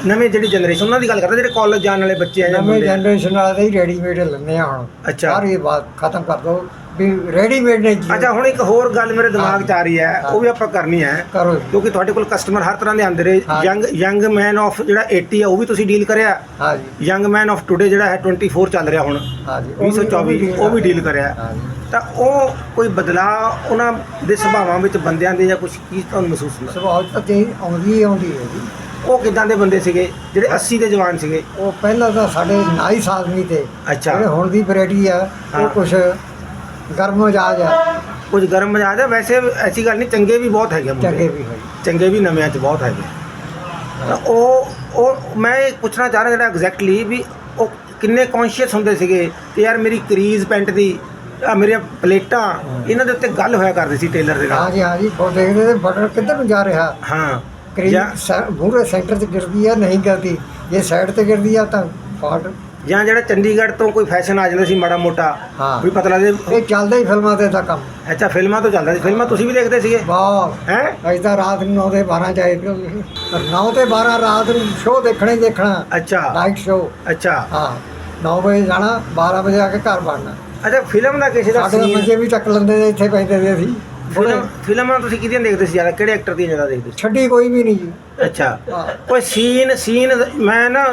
ਨਵੇਂ ਜਿਹੜੀ ਜਨਰੇਸ਼ਨ ਉਹਨਾਂ ਦੀ ਗੱਲ ਕਰਦਾ ਜਿਹੜੇ ਕਾਲਜ ਜਾਣ ਵਾਲੇ ਬੱਚੇ ਆ ਜਾਂ ਨਵੇਂ ਮੁੰਡੇ ਆ। ਜਨਰੇਸ਼ਨ ਵਾਲੇ ਤਾਂ ਹੀ ਰੈਡੀਮੇਡ ਲੈਂਦੇ ਆ ਹੁਣ ਅੱਛਾ। ਸਾਰੀ ਬਾਤ ਖਤਮ ਕਰ ਦੋ ਵੀ ਰੈਡੀਮੇਡ ਨੇ ਜੀ। ਅੱਛਾ ਹੁਣ ਇੱਕ ਹੋਰ ਗੱਲ ਮੇਰੇ ਦਿਮਾਗ 'ਚ ਆ ਰਹੀ ਹੈ ਉਹ ਵੀ ਆਪਾਂ ਕਰਨੀ ਹੈ। ਕਰੋ ਜੀ। ਕਿਉਂਕਿ ਤੁਹਾਡੇ ਕੋਲ ਕਸਟਮਰ ਹਰ ਤਰ੍ਹਾਂ ਦੇ ਆਉਂਦੇ ਰਹੇ। ਹਾਂ। ਯੰਗ ਯੰਗ ਮੈਨ ਆਫ ਜਿਹੜਾ 80 ਹੈ ਉਹ ਵੀ ਤੁਸੀਂ ਡੀਲ ਕਰਿਆ। ਹਾਂ ਜੀ। ਯੰਗ ਮੈਨ ਆਫ ਟੁਡੇ ਜਿਹੜਾ ਹੈ 24 ਚੱਲ ਰਿਹਾ ਹੁਣ। ਹਾਂ ਜੀ। ਉਹ ਵੀ- 2024 ਉਹ ਵੀ ਡੀਲ ਕਰਿਆ। ਹਾਂ ਜੀ। ਤਾਂ ਉਹ ਕੋਈ ਬਦਲਾਅ ਉਹਨਾਂ ਦੇ ਸੁਭਾਵਾਂ ਵਿੱਚ ਬੰਦਿਆਂ ਦੇ ਜਾਂ ਕੁਝ ਕੀ ਤੁਹਾਨੂੰ ਮਹਿਸੂਸ ਹੁੰਦਾ? ਸੁਭਾਅ ਤਾਂ ਤੇ ਆਉਂਦੀ ਹੀ ਆਉਂਦੀ ਹੈ ਜੀ। ਉਹ ਕਿਦਾਂ ਦੇ ਬੰਦੇ ਸੀਗੇ? ਜਿਹੜੇ 80 ਦੇ ਜਵਾਨ ਸੀਗੇ? ਉਹ ਪਹਿਲਾਂ ਤਾਂ ਸਾਡੇ ਨਾਈ ਸਾਜ਼ਮੀ ਤੇ ਅੱਛਾ। ਜਿਹੜੇ ਹੁਣ ਦੀ ਵੈਰਾਈਟੀ ਆ ਹਾਂ। ਉਹ ਕੁਛ ਗਰਮ ਮਜਾਜ ਆ। ਕੁਝ ਗਰਮ ਮਜਾਜ ਹੈ ਵੈਸੇ ਐਸੀ ਗੱਲ ਨਹੀਂ ਚੰਗੇ ਵੀ ਬਹੁਤ ਹੈਗੇ ਮੁੰਡੇ। ਚੰਗੇ ਵੀ ਹੋਏ। ਚੰਗੇ ਵੀ ਨਵਿਆਂ 'ਚ ਬਹੁਤ ਹੈਗੇ ਤਾਂ ਉਹ ਉਹ ਮੈਂ ਇਹ ਪੁੱਛਣਾ ਚਾਹ ਰਿਹਾ ਜਿਹੜਾ ਐਗਜ਼ੈਕਟਲੀ ਵੀ ਉਹ ਕਿੰਨੇ ਕੌਨਸ਼ੀਅਸ ਹੁੰਦੇ ਸੀਗੇ ਕਿ ਯਾਰ ਮੇਰੀ ਕਰੀਜ਼ ਪੈਂਟ ਦੀ ਆਹ ਮੇਰੀਆਂ ਪਲੇਟਾਂ ਇਹਨਾਂ ਦੇ ਉੱਤੇ ਗੱਲ ਹੋਇਆ ਕਰਦੀ ਸੀ ਟੇਲਰ ਦੇ ਨਾਲ। ਜੀ ਹਾਂ ਜੀ ਉਹ ਦੇਖਦੇ ਤੇ ਬਟਨ ਕਿੱਧਰ ਨੂੰ ਜਾ ਰਿਹਾ? ਹਾਂ। ਕਰੀਬ ਜਾਂ ਮੂਰੇ ਸੈਂਟਰ ਤੇ ਗਿਰਦੀ ਆ ਨਹੀਂ ਗਿਰਦੀ। ਜੇ ਸਾਈਡ ਤੇ ਗਿਰਦੀ ਆ ਤਾਂ ਫਾਲਟ ਜਾਂ ਜਿਹੜਾ ਚੰਡੀਗੜ੍ਹ ਤੋਂ ਕੋਈ ਫੈਸ਼ਨ ਆ ਜਾਂਦਾ ਸੀ ਮਾੜਾ ਮੋਟਾ ਹਾਂ। ਵੀ ਪਤਾ ਲੱਗਦਾ ਇਹ ਚੱਲਦਾ ਹੀ ਫਿਲਮਾਂ ਤੇ ਤਾਂ ਕੰਮ। ਅੱਛਾ ਫਿਲਮਾਂ ਤੋਂ ਚੱਲਦਾ ਸੀ। ਫਿਲਮਾਂ ਤੁਸੀਂ ਵੀ ਦੇਖਦੇ ਸੀਗੇ? ਬਹੁਤ। ਹੈ? ਅੱਜ ਤਾਂ ਰਾਤ ਨੂੰ 9 ਤੇ 12 ਜਾਏ 9 ਤੇ 12 ਰਾਤ ਨੂੰ ਸ਼ੋਅ ਦੇਖਣਾ ਹੀ ਦੇਖਣਾ। ਅੱਛਾ। ਨਾਈਟ ਸ਼ੋਅ ਅੱਛਾ। ਹਾਂ। 9 ਵਜੇ ਜਾਣਾ 12 ਵਜੇ ਆ ਕੇ ਘਰ ਵੜਨਾ। ਅੱਛਾ ਫਿਲਮ ਦਾ ਕਿਸੇ ਦਾ ਸਾਡੇ ਵੀ ਚੱਕ ਲੈਂਦੇ ਇੱਥੇ ਪੈਂਦੇ ਸੀ। ਅਸੀਂ ਫਿਲਮ ਫਿਲਮਾਂ ਤੁਸੀਂ ਕਿਹਦੀਆਂ ਦੇਖਦੇ ਸੀ ਜ਼ਿਆਦਾ? ਕਿਹੜੇ ਐਕਟਰ ਦੀਆਂ ਜ਼ਿਆਦਾ ਦੇਖਦੇ ਸੀ? ਛੱਡੀ ਕੋਈ ਵੀ ਨਹੀਂ ਜੀ। ਅੱਛਾ। ਕੋਈ ਸੀਨ ਸੀਨ ਮੈਂ ਨਾ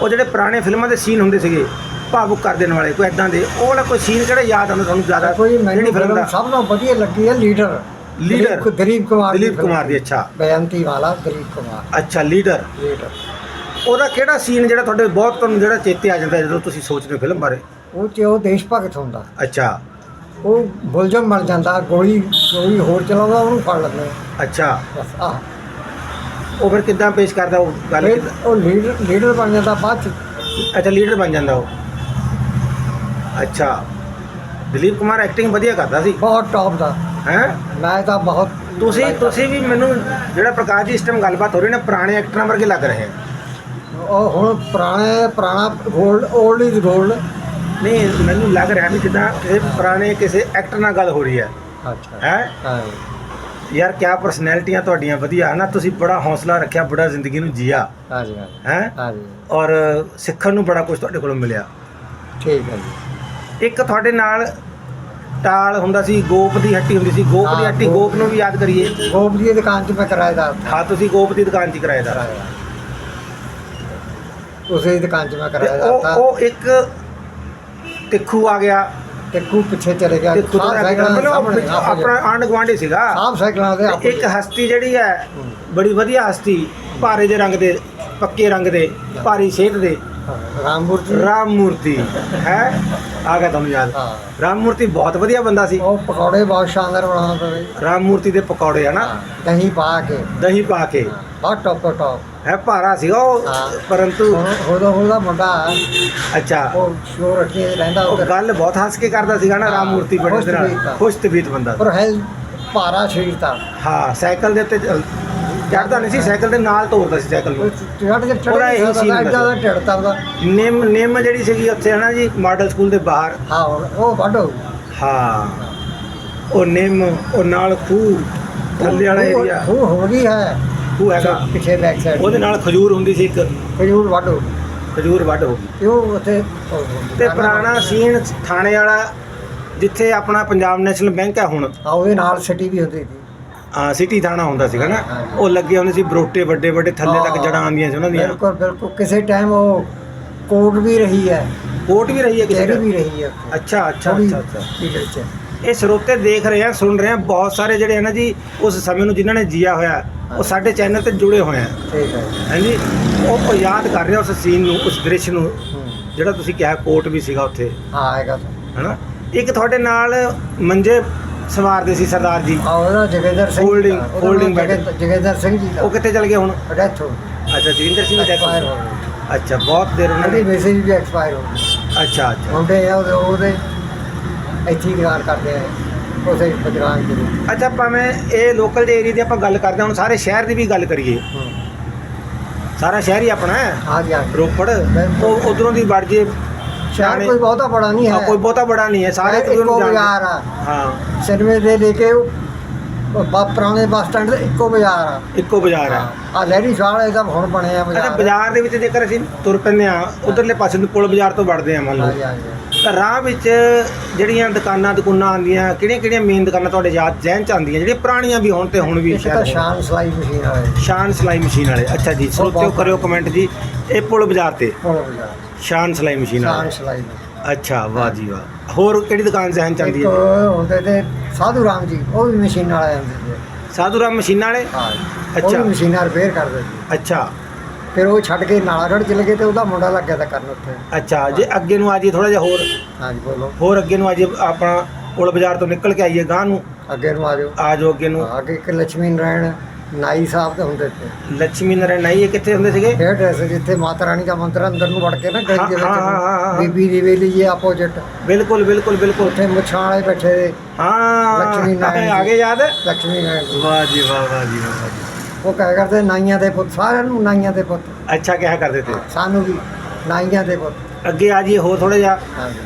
ਉਹ ਜਿਹੜੇ ਪੁਰਾਣੇ ਫਿਲਮਾਂ ਦੇ ਸੀਨ ਹੁੰਦੇ ਸੀਗੇ ਭਾਵੁਕ ਕਰ ਦੇਣ ਵਾਲੇ ਕੋਈ ਐਦਾਂ ਦੇ ਉਹ ਵਾਲਾ ਕੋਈ ਸੀਨ ਕਿਹੜਾ ਯਾਦ ਆਉਂਦਾ ਤੁਹਾਨੂੰ ਜ਼ਿਆਦਾ? ਕੋਈ ਮੈਨੂੰ ਜਿਹੜੀ ਫਿਲਮ ਫਿਲਮ ਦਾ ਸਭ ਤੋਂ ਵਧੀਆ ਲੱਗੀ ਹੈ ਲੀਡਰ। ਲੀਡਰ। ਦਲੀਪ ਕੁਮਾਰ ਦੀ ਅੱਛਾ। ਬੇਅੰਤੀ ਵਾਲਾ ਦਲੀਪ ਕੁਮਾਰ। ਅੱਛਾ ਲੀਡਰ। ਲੀਡਰ। ਉਹਦਾ ਕਿਹੜਾ ਸੀਨ ਜਿਹੜਾ ਤੁਹਾਡੇ ਬਹੁਤ ਤੁਹਾਨੂੰ ਜਿਹੜਾ ਚੇਤੇ ਆ ਜਾਂਦਾ ਜਦੋਂ ਤੁਸੀਂ ਸੋਚਦੇ ਹੋ ਫਿਲਮ ਬਾਰੇ? ਉਹ ਚ ਉਹ ਦੇਸ਼ ਭਗਤ ਹੁੰਦਾ। ਅੱਛਾ। ਉਹ ਬੁਲਜਮ ਮਰ ਜਾਂਦਾ ਗੋਲੀ ਕੋਈ ਹੋਰ ਚਲਾਉਂਦਾ ਉਹਨੂੰ ਫੜ ਲੈਂਦੇ। ਅੱਛਾ। ਉਹ ਫਿਰ ਕਿੱਦਾਂ ਪੇਸ਼ ਕਰਦਾ ਉਹ ਗੱਲ ਉਹ ਲੀਡਰ ਲੀਡਰ ਬਣ ਜਾਂਦਾ ਬਾਅਦ ਚ। ਅੱਛਾ ਲੀਡਰ ਬਣ ਜਾਂਦਾ ਉਹ। ਅੱਛਾ। ਦਲੀਪ ਕੁਮਾਰ ਐਕਟਿੰਗ ਵਧੀਆ ਕਰਦਾ ਸੀ। ਬਹੁਤ ਟੌਪ ਦਾ। ਹੈ? ਮੈਂ ਤਾਂ ਬਹੁਤ ਤੁਸੀਂ ਤੁਸੀਂ ਵੀ ਮੈਨੂੰ ਜਿਹੜਾ ਪ੍ਰਕਾਸ਼ ਜੀ ਇਸ ਟਾਈਮ ਗੱਲਬਾਤ ਹੋ ਰਹੀ ਨਾ ਪੁਰਾਣੇ ਐਕਟਰਾਂ ਵਰਗੇ ਲੱਗ ਰਹੇ ਉਹ ਹੁਣ ਪੁਰਾਣੇ ਪੁਰਾਣਾ 골ਡ 올ਡ ਇਜ਼ 골ਡ ਨਹੀਂ ਮੈਨੂੰ ਲੱਗ ਰਿਹਾ ਵੀ ਜਿੱਦਾਂ ਕਿਸੇ ਪੁਰਾਣੇ ਕਿਸੇ ਐਕਟਰ ਨਾਲ ਗੱਲ ਹੋ ਰਹੀ ਹੈ। ਅੱਛਾ। ਹੈ? ਹਾਂ। ਯਾਰ ਕਿਆ ਪਰਸਨੈਲਿਟੀਆਂ ਤੁਹਾਡੀਆਂ ਵਧੀਆ ਹਨਾ? ਤੁਸੀਂ ਬੜਾ ਹੌਸਲਾ ਰੱਖਿਆ ਬੜਾ ਜ਼ਿੰਦਗੀ ਨੂੰ ਜੀਆ। ਹਾਂਜੀ ਹੈ? ਹਾਂਜੀ। ਔਰ ਸਿੱਖਣ ਨੂੰ ਬੜਾ ਕੁਝ ਤੁਹਾਡੇ ਕੋਲੋਂ ਮਿਲਿਆ। ਠੀਕ ਹੈ ਜੀ। ਇੱਕ ਤੁਹਾਡੇ ਨਾਲ ਟਾਲ ਹੁੰਦਾ ਸੀ ਗੋਪ ਦੀ ਹੱਟੀ ਹੁੰਦੀ ਸੀ। ਗੋਪ ਦੀ ਹੱਟੀ ਗੋਪ ਨੂੰ ਵੀ ਯਾਦ ਕਰੀਏ। ਗੋਪ ਦੀ ਦੁਕਾਨ 'ਚ ਮੈਂ ਕਿਰਾਏਦਾਰ ਹਾਂ ਤੁਸੀਂ ਗੋਪ ਦੀ ਦੁਕਾਨ 'ਚ ਕਿਰਾਏਦਾਰ ਉਸੇ ਦੁਕਾਨ 'ਚ ਮੈਂ ਕਿਰਾਏਦਾਰ ਉਹ ਇੱਕ ਤਿੱਖੂ ਆ ਗਿਆ। ਤੇ ਕੂ ਪਿੱਛੇ ਚਲੇ ਗਿਆ। ਤੋਂ ਦੇ ਉਹ ਆਪਣਾ ਆਂਢ ਗੁਆਂਢੀ ਸੀਗਾ। ਸਾਹ ਸਾਈਕਲਾਂ ਦੇ ਤੇ ਇੱਕ ਹਸਤੀ ਜਿਹੜੀ ਹੈ ਬੜੀ ਵਧੀਆ ਹਸਤੀ ਭਾਰੇ ਜਿਹੇ ਰੰਗ ਦੇ ਪੱਕੇ ਰੰਗ ਦੇ ਭਾਰੀ ਸਿਹਤ ਦੇ। ਰਾਮਪੁਰ ਜੀ ਰਾਮ ਮੂਰਤੀ ਹੈ? ਆ ਗਿਆ ਤੁਹਾਨੂੰ ਯਾਦ। ਹਾਂ। ਰਾਮ ਮੂਰਤੀ ਬਹੁਤ ਵਧੀਆ ਬੰਦਾ ਸੀ। ਉਹ ਪਕੌੜੇ ਬਹੁਤ ਸ਼ਾਨਦਾਰ ਬਣਾਉਂਦਾ ਪਵੇ ਰਾਮ ਮੂਰਤੀ ਦੇ ਪਕੌੜੇ ਹਨਾ ਦਹੀਂ ਪਾ ਕੇ। ਦਹੀਂ ਪਾ ਕੇ। ਹਾਂ, ਬਹੁਤ ਟੌਪ ਟੌਪ ਹੈ ਭਾਰਾ ਸੀਗਾ ਉਹ ਹਾਂ। ਪਰੰਤੂ ਉਹਦਾ ਉਹਦਾ ਮੁੰਡਾ ਅੱਛਾ। ਉਹ ਸ਼ੋਰ ਰੱਖੀ ਰਹਿੰਦਾ ਉਹ ਉੱਧਰ। ਗੱਲ ਬਹੁਤ ਹੱਸ ਕੇ ਕਰਦਾ ਸੀਗਾ ਨਾ ਹਾਂ, ਰਾਮ ਮੂਰਤੀ ਬੜੇ ਖੁਸ਼ ਬੰਦਾ ਪਰ ਹੈ ਭਾਰਾ ਸ਼ਰੀਰ ਤਾਂ। ਹਾਂ ਸਾਈਕਲ ਦੇ ਉੱਤੇ ਚੜ੍ਹਦਾ ਨਹੀਂ ਸੀ ਸਾਈਕਲ ਦੇ ਨਾਲ ਤੋਰਦਾ ਸੀ ਸਾਈਕਲ ਨੂੰ। ਚੜ ਕੇ ਚੜ ਉਹਦਾ ਇਹੀ scene ਹੁੰਦਾ ਐਡਾ ਦਾ ਢੜਤਾ ਉਹਦਾ ਨਿੰਮ ਨਿੰਮ ਜਿਹੜੀ ਸੀਗੀ ਉੱਥੇ ਹਨਾ ਜੀ ਮਾਡਲ ਸਕੂਲ ਦੇ ਬਾਹਰ। ਹਾਂ ਉਹ- ਉਹ ਵੱਡੋ ਹਾਂ ਉਹ ਨਿੰਮ ਉਹ ਨਾਲ ਖੂਹ ਥੱਲੇ ਵਾਲਾ ਏਰੀਆ ਉਹ ਹੋ ਗਈ ਹੈ। ਖੂਹ ਹੈਗਾ। ਪਿੱਛੇ ਬੈਕ ਸਾਈਡ ਉਹਦੇ ਨਾਲ ਖਜੂਰ ਹੁੰਦੀ ਸੀ ਇੱਕ। ਖਜੂਰ ਵੱਡੋ ਖਜੂਰ ਵੱਢ ਹੋ ਗਈ। ਤੇ ਉਹ ਉੱਥੇ ਉਹ ਤੇ ਪੁਰਾਣਾ ਸੀਨ ਥਾਣੇ ਵਾਲਾ ਜਿੱਥੇ ਆਪਣਾ ਪੰਜਾਬ ਨੈਸ਼ਨਲ ਬੈਂਕ ਹੈ ਹੁਣ। ਆ ਉਹਦੇ ਨਾਲ ਸਿਟੀ ਵੀ ਹੁੰਦੀ ਸੀ। ਆ ਸਿਟੀ ਥਾਣਾ ਹੁੰਦਾ ਸੀਗਾ ਨਾ। ਹਾਂ। ਉਹ ਲੱਗੇ ਹੁੰਦੇ ਸੀ ਬਰੋਟੇ ਵੱਡੇ ਵੱਡੇ ਥੱਲੇ ਤੱਕ ਹਾਂ। ਜੜਾਂ ਆਉਂਦੀਆਂ ਸੀ ਉਹਨਾਂ ਦੀਆਂ। ਬਿਲਕੁਲ ਬਿਲਕੁਲ। ਕਿਸੇ ਟਾਈਮ ਉਹ ਕੋਰਟ ਵੀ ਰਹੀ ਹੈ। ਕੋਟ ਵੀ ਰਹੀ ਹੈ ਕਿਸੇ ਵੀ ਰਹੀ ਹੈ। ਅੱਛਾ ਅੱਛਾ ਅੱਛਾ ਅੱਛਾ। ਇਹ ਸਰੋਤੇ ਦੇਖ ਰਹੇ ਆ ਸੁਣ ਰਹੇ ਆ ਬਹੁਤ ਸਾਰੇ ਜਿਹੜੇ ਹਨ ਜੀ ਉਸ ਸਮੇਂ ਨੂੰ ਜਿਨ੍ਹਾਂ ਨੇ ਜੀਆ ਹੋਇਆ ਉਹ ਸਾਡੇ ਚੈਨਲ ਤੇ ਜੁੜੇ ਹੋਏ ਆ। ਠੀਕ ਹੈ। ਹਾਂਜੀ? ਉਹ ਯਾਦ ਕਰ ਰਹੇ ਉਸ ਸੀਨ ਨੂੰ ਉਸ ਦ੍ਰਿਸ਼ ਨੂੰ ਹੂੰ। ਜਿਹੜਾ ਤੁਸੀਂ ਕਿਹਾ ਕੋਟ ਵੀ ਸੀਗਾ ਉੱਥੇ। ਹਾਂ ਹੈਗਾ। ਹਨਾ? ਇੱਕ ਤੁਹਾਡੇ ਨਾਲ ਮੰਜੇ ਸਵਾਰਦੇ ਸੀ ਸਰਦਾਰ ਜੀ। ਆ ਉਹਦਾ ਜਗੇਦਰ ਸਿੰਘ Holding- ਦਾ, ਉਹਦਾ holding ਨਾਮ bed। ਜਗੇ- ਜਗੇਦਰ ਸਿੰਘ ਜੀ ਦਾ। ਉਹ ਕਿੱਥੇ ਚਲ ਗਏ ਹੁਣ? ਡੈਥ ਹੋ ਅੱਛਾ ਜਗਿੰਦਰ ਸਿੰਘ ਹੋ ਐਕਸਪਾਇਰ ਹੋ ਗਈ। ਅੱਛਾ ਬਹੁਤ ਦੇਰ ਉਹਨਾਂ ਉਹਦੀ ਨੇ ਮੈਸੇਜ ਵੀ ਐਕਸਪਾਇਰ ਹੋ ਗਈ। ਅੱਛਾ ਅੱਛਾ। ਮੁੰਡੇ ਆ ਉਹਦੇ ਉਹਦੇ ਇੱਥੇ ਹੀ ਦੁਕਾਨ ਕਰਦੇ ਆ। ਉਸੇ ਦੁਕਾਨ ਦੇ ਵਿੱਚ। ਅੱਛਾ ਭਾਵੇਂ ਇਹ ਲੋਕਲ ਦੇ ਏਰੀਆ ਦੀ ਆਪਾਂ ਗੱਲ ਕਰਦੇ ਹਾਂ ਹੁਣ ਸਾਰੇ ਸ਼ਹਿਰ ਦੀ ਵੀ ਗੱਲ ਕਰੀਏ। ਹੂੰ। ਸਾਰਾ ਸ਼ਹਿਰ ਹੀ ਆਪਣਾ ਹੈ। ਆ ਗਿਆ ਰੋਪੜ। ਉਹ ਉਧਰੋਂ ਦੀ ਵੜ ਜੇ ਸ਼ਹਿਰ ਕੋਈ ਬਹੁਤਾ ਬੜਾ ਨਹੀਂ ਹਾਂ, ਹੈ। ਕੋਈ ਬਹੁਤਾ ਬੜਾ ਨਹੀਂ ਹੈ ਸਾਰੇ ਇੱਕੋ ਬਾਜ਼ਾਰ ਆ। ਹਾਂ। ਸਿਨੇਮੇ ਦੇ ਲੈ ਕੇ ਬਾ ਪੁਰਾਣੇ ਬੱਸ ਸਟੈਂਡ ਦੇ ਇੱਕੋ ਬਾਜ਼ਾਰ ਆ। ਇੱਕੋ ਬਾਜ਼ਾਰ ਆ। ਲਹਿਰੀ ਸ਼ਾਲ ਇਹ ਸਭ ਹੁਣ ਬਣੇ ਆ ਅੱਛਾ ਬਾਜ਼ਾਰ ਬਾਜ਼ਾਰ ਦੇ ਵਿੱਚ ਜੇਕਰ ਅਸੀਂ ਤੁਰ ਪੈਂਦੇ ਆ ਉਧਰਲੇ ਪਾਸੇ ਨੂੰ ਪੁਲ ਬਾਜ਼ਾਰ ਤੋਂ ਵੜਦੇ ਆ ਮੰਨ ਹਾਂਜੀ ਲਓ। ਹਾਂਜੀ ਤਾਂ ਰਾਹ ਵਿੱਚ ਜਿਹੜੀਆਂ ਦੁਕਾਨਾਂ ਦੁਕਾਨਾਂ ਆਉਂਦੀਆਂ ਕਿਹੜੀਆਂ ਕਿਹੜੀਆਂ ਮੇਨ ਦੁਕਾਨਾਂ ਤੁਹਾਡੇ ਯਾਦ ਜ਼ਹਿਨ ਚ ਆਉਂਦੀਆਂ ਜਿਹੜੀਆਂ ਪੁਰਾਣੀਆਂ ਵੀ ਹੋਣ ਤੇ ਹੁਣ ਵੀ ਇੱਕ ਤਾਂ ਸ਼ਾਇਦ ਹੋਣ। ਸ਼ਾਨ ਸਲਾਈ ਮਸ਼ੀਨ ਵਾਲੇ। ਸ਼ਾਨ ਸਲਾਈ ਮਸ਼ੀਨ ਵਾਲੇ। ਅੱਛਾ ਜੀ ਸਰੋਤਿਓ ਬਹੁਤ- ਕਰਿਓ ਕਮੈਂਟ ਜੀ। ਇਹ ਪੁਲ ਬਾਜ਼ਾਰ ਤੇ। ਹੁਣ ਬਾਜ਼ਾਰ। ਸ਼ਾਨ ਸਲਾਈ ਮਸ਼ੀਨ ਸ਼ਾਨ ਸਲਾਈ ਅੱਛਾ ਵਾਹ ਜੀ ਵਾਹ। ਹੋਰ ਕਿਹੜੀ ਦੁਕਾਨ ਆਉਂਦੀ ਇੱਕ ਹੈ? ਹੁੰਦੇ ਤੇ ਸਾਧੂ ਰਾਮ ਜੀ ਉਹ ਵੀ ਮਸ਼ੀਨ ਵਾਲੇ ਆਉਂਦੇ ਸੀ ਸਾਧੂ ਰਾਮ ਮਸ਼ੀਨਾਂ ਵਾਲੇ? ਹਾਂ ਉਹ ਅੱਛਾ। ਵੀ ਮਸ਼ੀਨਾਂ ਰਿਪੇਅਰ ਕਰਦੇ ਸੀ ਅੱਛਾ। ਫਿਰ ਉਹ ਛੱਡ ਕੇ ਨਾਲਾਗੜ੍ਹ ਚਲੇ ਗਏ ਤੇ ਉਹਦਾ ਮੁੰਡਾ ਲੱਗਿਆ ਤਾਂ ਕਰਨ ਉੱਥੇ। ਅੱਛਾ ਜੇ ਅੱਗੇ ਨੂੰ ਆ ਜੀ ਥੋੜਾ ਜਿਹਾ ਹੋਰ। ਹਾਂਜੀ ਬੋਲੋ। ਹੋਰ ਅੱਗੇ ਨੂੰ ਆ ਜੀ ਆਪਣਾ ਪੁਲ ਬਾਜ਼ਾਰ ਤੋਂ ਨਿਕਲ ਕੇ ਆਈਏ ਗਾਂ ਨੂੰ। ਅੱਗੇ ਨੂੰ ਆ ਜਾਓ। ਆ ਜਾਓ ਅੱਗੇ ਨੂੰ। ਅੱਗੇ ਇੱਕ ਲక్ష్ਮੀ ਨਾਰਾਇਣ ਨਾਈ ਸਾਹਿਬ ਦੇ ਹੁੰਦੇ ਤੇ। ਲక్ష్ਮੀ ਨਾਰਾਇਣ ਨਾਈ ਇਹ ਕਿੱਥੇ ਹੁੰਦੇ ਸੀਗੇ? ਇਹ ਐਡਰੈਸ ਜਿੱਥੇ ਮਾਤਾ ਰਾਣੀ ਦਾ ਮੰਦਿਰ ਅੰਦਰ ਨੂੰ ਵੜ ਕੇ ਨਾ ਗਲੀ ਦੇ ਹਾਂ, ਹਾਂ, ਹਾਂ, ਹਾਂ। ਵਿੱਚ ਬੀਬੀ ਦੀ ਵੇਲੀ ਦੇ ਆਪੋਜ਼ਿਟ। ਬਿਲਕੁਲ ਬਿਲਕੁਲ ਬਿਲਕੁਲ। ਉੱਥੇ ਮੁੱਛਾਂ ਵਾਲੇ ਬੈਠੇ ਦੇ। ਲక్ష్ਮੀ ਹਾਂ ਨਾਰਾਇਣ ਆਗੇ ਯਾਦ? ਹੈ ਲక్ష్ਮੀ ਨਾਰਾਇਣ ਜੀ। ਵਾਹ ਜੀ ਵਾਹ ਵਾਹ ਜੀ ਵਾਹ, ਵਾਹ ਜੀ। ਉਹ ਕਹਿ ਕਰਦੇ ਨਾਈਆਂ ਦੇ ਪੁੱਤ ਸਾਰਿਆਂ ਨੂੰ ਨਾਈਆਂ ਦੇ ਪੁੱਤ। ਅੱਛਾ ਕਿਹਾ ਕਰਦੇ ਤੇ? ਸਾਨੂੰ ਵੀ ਨਾਈਆਂ ਦੇ ਪੁੱਤ। ਅੱਗੇ ਆ ਜੀ ਹੋਰ ਥੋੜਾ ਜਿਹਾ। ਹਾਂਜੀ।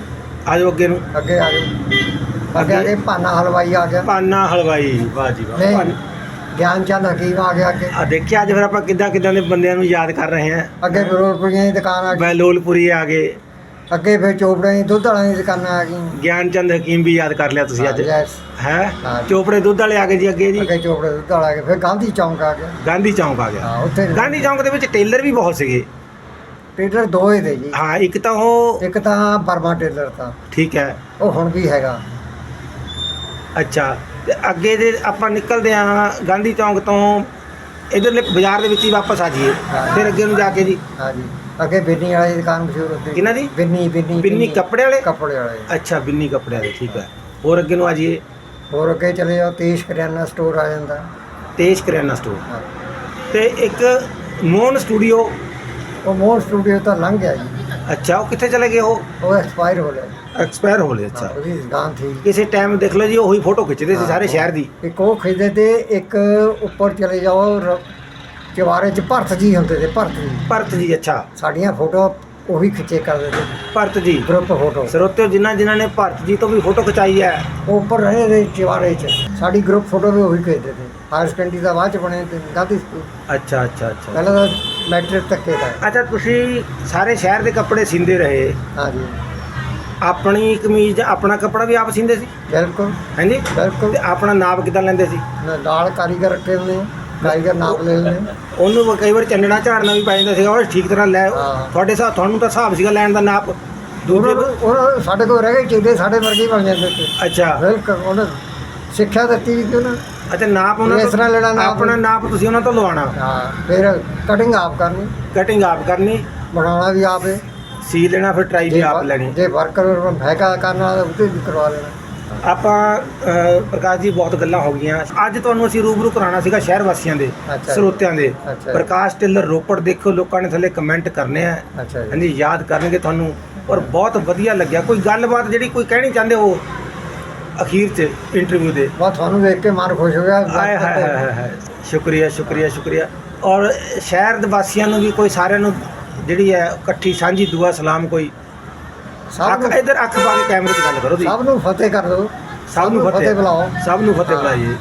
ਆ ਜਾਓ ਅੱਗੇ ਨੂੰ। ਅੱਗੇ ਆ ਗਏ ਅੱਗੇ ਅੱਗੇ- ਆ ਗਏ ਭਾਨਾ ਹਲਵਾਈ ਆ ਗਿਆ। ਪਾਨਾ ਹਲਵਾਈ ਵਾਹ ਜੀ ਵਾਹ। ਨਹੀਂ ਭਾਨ- ਗਿਆਨ ਚੰਦ ਹਕੀਮ ਆ ਗਿਆ ਅੱਗੇ। ਆ ਦੇਖਿਆ ਅੱਜ ਫਿਰ ਆਪਾਂ ਕਿੱਦਾਂ ਕਿੱਦਾਂ ਦੇ ਬੰਦਿਆਂ ਨੂੰ ਯਾਦ ਕਰ ਰਹੇ ਹਾਂ। ਅੱਗੇ ਫਿਰੋਜ਼ਪੁਰੀਆਂ ਦੀ ਦੁਕਾਨ ਆ ਗਈ। ਬੈਲੋਲਪੁਰੀ ਆ ਗਏ ਅੱਗੇ ਫਿਰ ਚੋਪੜਿਆਂ ਦੀ ਦੁੱਧ ਵਾਲਿਆਂ ਦੀ ਦੁਕਾਨਾਂ ਆ ਗਈਆਂ। ਗਿਆਨ ਚੰਦ ਹਕੀਮ ਵੀ ਯਾਦ ਕਰ ਲਿਆ ਤੁਸੀਂ ਅੱਜ। Yes, ਹੈ? ਹਾਂ। ਚੋਪੜੇ ਦੁੱਧ ਵਾਲੇ ਆ ਗਏ ਜੀ ਅੱਗੇ ਜੀ। ਅੱਗੇ ਚੋਪੜੇ ਦੁੱਧ ਵਾਲਾ ਆ ਗਿਆ ਫਿਰ ਗਾਂਧੀ ਚੌਂਕ ਆ ਗਿਆ। ਗਾਂਧੀ ਚੌਂਕ ਆ ਗਿਆ। ਹਾਂ ਉੱਥੇ ਗਾਂਧੀ ਚੌਂਕ ਦੇ ਵਿੱਚ ਟੇਲਰ ਵੀ ਬਹੁਤ ਸੀਗੇ। ਟੇਲਰ ਦੋ ਹੀ ਦੇ ਜੀ। ਹਾਂ ਇੱਕ ਤਾਂ ਉਹ ਇੱਕ ਤਾਂ ਬਰਮਾ ਟੇਲਰ ਤਾਂ। ਠੀਕ ਹੈ। ਉਹ ਹੁਣ ਵੀ ਹੈਗਾ। ਅੱਛਾ। ਤੇ ਅੱਗੇ ਦੇ ਆਪਾਂ ਨਿਕਲਦੇ ਆ ਗਾਂਧੀ ਚੌਂਕ ਤੋਂ ਇਧਰਲੇ ਬਾਜ਼ਾਰ ਦੇ ਵਿੱਚ ਹੀ ਵਾਪਸ ਆ ਜਾਈਏ। ਫਿਰ ਅੱਗੇ ਨੂੰ ਜਾ ਕੇ ਜੀ। ਹਾਂਜੀ। ਅੱਗੇ ਬਿੰਨੀ ਵਾਲੇ ਦੀ ਦੁਕਾਨ ਮਸ਼ਹੂਰ ਹੁੰਦੀ ਕਿਹਨਾਂ ਦੀ? ਬਿੰਨੀ ਬਿੰਨੀ ਬਿੰਨੀ ਕੱਪੜੇ ਵਾਲੇ? ਕੱਪੜੇ ਵਾਲੇ। ਅੱਛਾ ਬਿੰਨੀ ਕੱਪੜਿਆਂ ਦੇ ਠੀਕ ਹੈ। ਹੋਰ ਅੱਗੇ ਨੂੰ ਆ ਜਾਈਏ। ਹੋਰ ਅੱਗੇ ਚਲੇ ਜਾਓ ਤੇਸ਼ ਕਰਿਆਨਾ ਸਟੋਰ ਆ ਜਾਂਦਾ। ਤੇਜ ਕਰਿਆਨਾ ਸਟੋਰ। ਤੇ ਇੱਕ ਮੋਹਨ ਸਟੂਡੀਓ ਉਹ ਮੋਰ ਸਟੂਡੀਓ ਤਾਂ ਲੰਘ ਗਿਆ ਜੀ। ਅੱਛਾ ਉਹ ਕਿੱਥੇ ਚਲੇ ਗਏ ਉਹ? ਉਹ ਐਕਸਪਾਇਰ ਹੋ ਗਿਆ ਐਕਸਪਾਇਰ ਹੋ ਲਏ ਅੱਛਾ। ਉਹਦੀ ਦੁਕਾਨ ਥੀ ਕਿਸੇ ਟਾਈਮ ਦੇਖ ਲਓ ਜੀ ਉਹੀ ਫੋਟੋ ਖਿੱਚਦੇ ਸੀ ਸਾਰੇ ਸ਼ਹਿਰ ਦੀ। ਇੱਕ ਉਹ ਖਰੀਦੇ ਤੇ ਇੱਕ ਉੱਪਰ ਚਲੇ ਜਾਓ ਰ- ਚਵਾਰੇ 'ਚ ਭਰਤ ਜੀ ਹੁੰਦੇ ਤੇ ਭਰਤ ਜੀ। ਭਰਤ ਜੀ ਅੱਛਾ। ਸਾਡੀਆਂ ਫੋਟੋ ਉਹੀ ਖਿੱਚੇ ਕਰਦੇ ਤੇ ਭਰਤ ਜੀ। ਗਰੁੱਪ ਫੋਟੋ ਸਰੋਤਿਓ ਜਿਨ੍ਹਾਂ ਜਿਨ੍ਹਾਂ ਨੇ ਭਰਤ ਜੀ ਤੋਂ ਵੀ ਫੋਟੋ ਖਿਚਾਈ ਹੈ। ਉਹ ਉੱਪਰ ਰਹੇ ਦੇ ਚਵਾਰੇ 'ਚ। ਸਾਡੀ ਗਰੁੱਪ ਫੋਟੋ ਵੀ ਉਹੀ ਖਿੱਚਦੇ ਤੇ ਹਾਇਰ ਸੈਕੰਡਰੀ ਦਾ ਬਾਅਦ ਚ ਬਣੇ ਤੇ ਗਾਂਧੀ ਸਕੂਲ। ਅੱਛਾ ਅੱਛਾ ਅੱਛਾ। ਪਹਿਲਾਂ ਤਾਂ ਮੈਟ੍ਰਿਕ ਤੱਕ ਦਾ ਅੱਛਾ ਤੁਸੀਂ ਸਾਰੇ ਸ਼ਹਿਰ ਦੇ ਕੱਪੜੇ ਸਿੰਦੇ ਰਹੇ। ਹਾਂਜੀ। ਆਪਣੀ ਕਮੀਜ਼ ਆਪਣਾ ਕੱਪੜਾ ਵੀ ਆਪ ਸਿੰਦੇ ਸੀ? ਬਿਲਕੁਲ। ਹਾਂਜੀ? ਬਿਲਕੁਲ। ਤੇ ਆਪਣਾ ਨਾਪ ਕਿਦਾਂ ਲੈਂਦੇ ਸੀ? ਨਾ- ਨਾਲ ਕਾਰੀਗਰ ਰੱਖੇ ਹੁੰਦੇ ਆ, ਕਾਰੀਗਰ ਨਾਪ ਲੈ ਲੈਂਦੇ ਆ। ਉਹਨੂੰ ਕਈ ਵਾਰ ਚੰਨਣਾ ਝਾੜਨਾ ਵੀ ਪੈ ਜਾਂਦਾ ਸੀਗਾ ਉਹ ਠੀਕ ਤਰ੍ਹਾਂ ਲੈ ਹਾਂ। ਤੁਹਾਡੇ ਹਿਸਾਬ ਤੁਹਾਨੂੰ ਤਾਂ ਹਿਸਾਬ ਸੀਗਾ ਲੈਣ ਦਾ ਨਾਪ। ਦੂਜੇ ਉਹਨਾਂ ਨੂੰ- ਉਹਨਾਂ ਸਾਡੇ ਕੋਲ ਰਹਿ ਗਏ ਚੀਦੇ ਸਾਡੇ ਵਰਗੇ ਹੀ ਬਣ ਜਾਂਦੇ ਤੇ ਅੱਛਾ। ਬਿਲਕੁਲ ਉਹਨੇ ਸਿੱਖਿਆ ਦਿੱਤੀ ਕਿ ਉਹਨਾਂ ਅੱਛਾ ਨਾਪ ਉਹਨਾਂ ਇਸ ਤਰ੍ਹਾਂ ਲੈਣਾ ਨਾਪ। ਆਪਣਾ ਨਾਪ ਤੁਸੀਂ ਉਹਨਾਂ ਤੋਂ ਲਵਾਉਣਾ। ਹਾਂ ਫਿਰ ਕਟਿੰਗ ਆਪ ਕਰਨੀ। ਕਟਿੰਗ ਆਪ ਕਰਨੀ। ਬਣਾਉਣਾ ਵੀ ਆਪੇ। ਸੀ ਲੈਣਾ ਫਿਰ ਟਰਾਈ ਵੀ ਆਪ ਲੈਣੀ। ਜੇ ਵਰਕਰ ਫੈਕਾ ਕਰਨ ਉਹਦੇ ਵੀ ਕਰਵਾ ਲੈਣਾ। ਆਪਾਂ ਪ੍ਰਕਾਸ਼ ਜੀ ਬਹੁਤ ਗੱਲਾਂ ਹੋ ਗਈਆਂ। ਅੱਜ ਤੁਹਾਨੂੰ ਅਸੀਂ ਰੂਬਰੂ ਕਰਾਉਣਾ ਸੀਗਾ ਸ਼ਹਿਰ ਵਾਸੀਆਂ ਦੇ ਅੱਛਾ। ਸਰੋਤਿਆਂ ਦੇ। ਅੱਛਾ। ਪ੍ਰਕਾਸ਼ ਟੇਲਰ ਰੋਪੜ ਦੇਖੋ ਲੋਕਾਂ ਨੇ ਥੱਲੇ ਕਮੈਂਟ ਕਰਨੇ ਆ। ਅੱਛਾ ਜੀ। ਹਾਂਜੀ ਯਾਦ ਕਰਨਗੇ ਤੁਹਾਨੂੰ। ਔਰ ਬਹੁਤ ਵਧੀਆ ਲੱਗਿਆ। ਕੋਈ ਗੱਲਬਾਤ ਜਿਹੜੀ ਕੋਈ ਕਹਿਣੀ ਚਾਹੁੰਦੇ ਹੋ ਅਖੀਰ 'ਚ ਇੰਟਰਵਿਊ ਦੇ। ਬਸ ਤੁਹਾਨੂੰ ਦੇਖ ਕੇ ਮਨ ਖੁਸ਼ ਹੋ ਗਿਆ ਹਾਏ ਹਾਏ ਹਾਏ ਹਾਏ। ਸ਼ੁਕਰੀਆ ਸ਼ੁਕਰੀਆ ਸ਼ੁਕਰੀਆ। ਔਰ ਸ਼ਹਿਰ ਦੇ ਵਾਸੀਆਂ ਨੂੰ ਵੀ ਕੋਈ ਸਾਰਿਆਂ ਨੂੰ ਜਿਹੜੀ ਹੈ ਇਕੱਠੀ ਸਾਂਝੀ ਦੁਆ ਸਲਾਮ ਕੋਈ। ਸਭ ਅੱਖ ਨੂੰ ਇਧਰ ਅੱਖ ਪਾ ਕੇ ਕੈਮਰੇ 'ਚ ਗੱਲ ਕਰੋ ਸਭ ਨੂੰ ਫਤਿਹ ਕਰ ਦਿਓ। ਸਭ ਨੂੰ ਫਤਿਹ ਬੁਲਾਓ। ਸਭ ਨੂੰ ਫਤਿਹ। ਬੁਲਾਈਏ।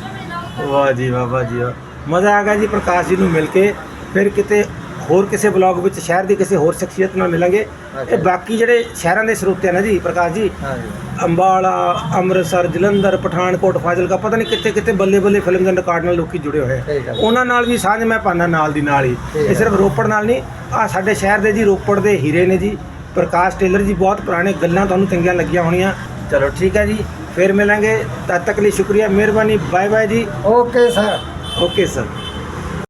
ਵਾਹ ਜੀ ਵਾਹ ਵਾਹ ਜੀ ਵਾਹ। ਮਜ਼ਾ ਆ ਗਿਆ ਜੀ ਪ੍ਰਕਾਸ਼ ਜੀ ਨੂੰ ਮਿਲ ਕੇ। ਫਿਰ ਕਿਤੇ ਹੋਰ ਕਿਸੇ ਬਲੌਗ ਵਿੱਚ ਸ਼ਹਿਰ ਦੀ ਕਿਸੇ ਹੋਰ ਸ਼ਖਸੀਅਤ ਨਾਲ ਮਿਲਾਂਗੇ। ਇਹ। ਬਾਕੀ ਜਿਹੜੇ ਸ਼ਹਿਰਾਂ ਦੇ ਸਰੋਤੇ ਨੇ ਜੀ ਪ੍ਰਕਾਸ਼ ਜੀ ਹਾਂਜੀ। ਅੰਬਾਲਾ ਅੰਮ੍ਰਿਤਸਰ ਜਲੰਧਰ ਪਠਾਨਕੋਟ ਫਾਜ਼ਿਲਕਾ ਪਤਾ ਨਹੀਂ ਕਿੱਥੇ ਕਿੱਥੇ ਬੱਲੇ ਬੱਲੇ ਫਿਲਮ ਦੇ ਰਿਕਾਰਡ ਨਾਲ ਲੋਕੀ ਜੁੜੇ ਹੋਏ। ਉਹਨਾਂ ਨਾਲ ਵੀ ਸਾਂਝ ਮੈਂ ਪਾਣਾ ਨਾਲ ਦੀ ਨਾਲ ਹੀ। ਇਹ। ਸਿਰਫ ਰੋਪੜ ਨਾਲ ਨਹੀਂ ਆ ਸਾਡੇ ਸ਼ਹਿਰ ਦੇ ਜੀ ਰੋਪੜ ਦੇ ਹੀਰੇ ਨੇ ਜੀ ਪ੍ਰਕਾਸ਼ ਟੇਲਰ ਜੀ ਬਹੁਤ ਪੁਰਾਣੇ ਗੱਲਾਂ ਤੁਹਾਨੂੰ ਚੰਗੀਆਂ ਲੱਗੀਆਂ ਹੋਣੀਆਂ। ਚਲੋ ਠੀਕ ਹੈ ਜੀ ਫਿਰ ਮਿਲਾਂਗੇ। ਤਦ ਤੱਕ ਲਈ ਸ਼ੁਕਰੀਆ ਮਿਹਰਬਾਨੀ ਬਾਏ ਬਾਏ ਜੀ। Okay sir. Okay sir.